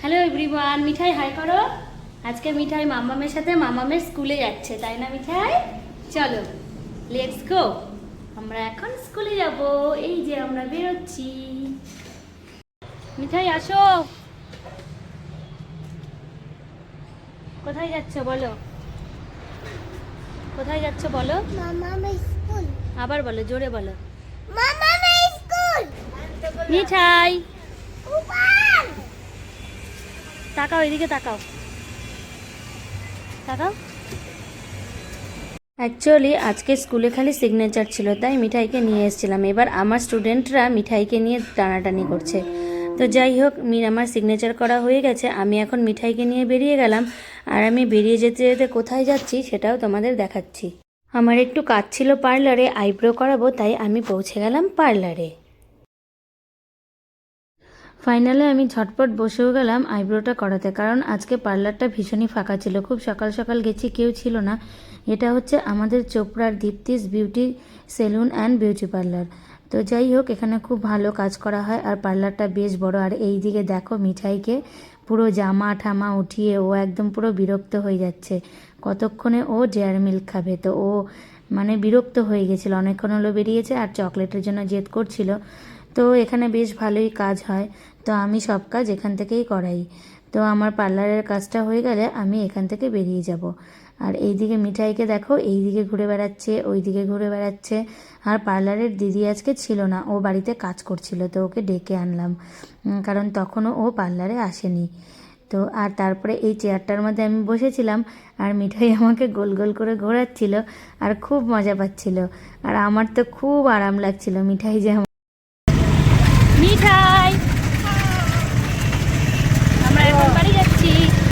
Hello everyone মিঠাই high করো। আজকে মিঠাই মামামের সাথে মামামের স্কুলে যাচ্ছে তাই না মিঠাই? চলো লেটস গো আমরা এখন স্কুলে যাব এই যে আমরা বেরোচ্ছি। মিঠাই আসো। কোথায় যাচ্ছ বলো? কোথায় যাচ্ছ বলো? আবার বলো জোরে বলো। মিঠাই। তাকাও, এদিকে তাকাও। তাকাও। অ্যাকচুয়ালি আজকে স্কুলে খালি সিগনেচার ছিল, তাই মিঠাইকে নিয়ে এসেছিলাম। এবার আমার স্টুডেন্টরা মিঠাইকে নিয়ে টানাটানি করছে। তো যাই হোক আমার সিগনেচার করা হয়ে গেছে। আমি এখন মিঠাইকে নিয়ে বেরিয়ে গেলাম। আর আমি বেরিয়ে যেতে যেতে কোথায় যাচ্ছি, সেটাও তোমাদের দেখাচ্ছি। আমার একটু কাজ ছিল পার্লারে, আইব্রো করাবো, তাই আমি পৌঁছে গেলাম পার্লারে। ফাইনালে আমি ঝটপট বসেও গেলাম আইব্রোটা করাতে, কারণ আজকে পার্লারটা ভীষণই ফাঁকা ছিল। খুব সকাল সকাল গেছি, কেউ ছিল না। এটা হচ্ছে আমাদের চোপড়ার Dipti's beauty salon and beauty parlour. তো যাই হোক, এখানে খুব ভালো কাজ করা হয়, আর পার্লারটা বেশ বড়। আর এই দিকে দেখো মিঠাইকে পুরো জামা ঠামা উঠিয়ে ও একদম পুরো বিরক্ত হয়ে যাচ্ছে। কতক্ষণে ও ডেয়ার মিল্ক খাবে? তো ও মানে বিরক্ত হয়ে গেছিল। অনেকক্ষণ হলো বেরিয়েছে আর চকলেটের জন্য জেদ করছিল। তো এখানে বেশ ভালোই কাজ হয়। তো আমি সব কাজ এখান থেকেই করাই। তো আমার পার্লারের কাজটা হয়ে গেলে আমি এখান থেকে বেরিয়ে যাব। আর এইদিকে মিঠাইকে দেখো এই দিকে ঘুরে বেড়াচ্ছে ওই দিকে ঘুরে বেড়াচ্ছে। আর পার্লারের দিদি আজকে ছিল না, ও বাড়িতে কাজ করছিল, তো ওকে ডেকে আনলাম। কারণ তখনও ও পার্লারে আসেনি। তো আর তারপরে এই চেয়ারটার মধ্যে আমি বসেছিলাম, আর মিঠাই আমাকে গোল গোল করে ঘোরাচ্ছিল, আর খুব মজা পাচ্ছিল। আর আমার তো খুব আরাম লাগছিল, মিঠাই যে